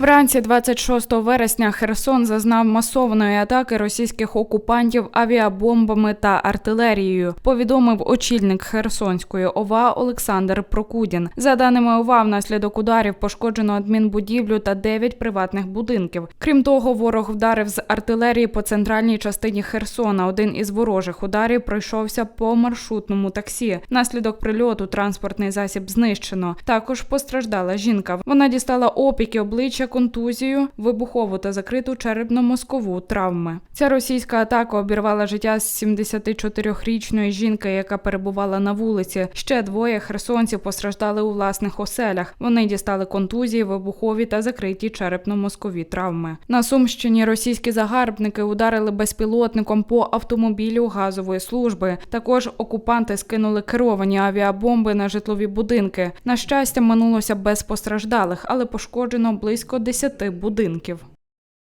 Вранці 26 вересня Херсон зазнав масованої атаки російських окупантів авіабомбами та артилерією. Повідомив очільник Херсонської ОВА Олександр Прокудін. За даними ОВА, внаслідок ударів пошкоджено адмінбудівлю та 9 приватних будинків. Крім того, ворог вдарив з артилерії по центральній частині Херсона. Один із ворожих ударів пройшовся по маршрутному таксі. Внаслідок прильоту транспортний засіб знищено. Також постраждала жінка. Вона дістала опіки обличчя, контузію, вибухову та закриту черепно-мозкову травми. Ця російська атака обірвала життя з 74-річної жінки, яка перебувала на вулиці. Ще двоє херсонців постраждали у власних оселях. Вони дістали контузії, вибухові та закриті черепно-мозкові травми. На Сумщині російські загарбники ударили безпілотником по автомобілю газової служби. Також окупанти скинули керовані авіабомби на житлові будинки. На щастя, минулося без постраждалих, але пошкоджено близько 10 будинків.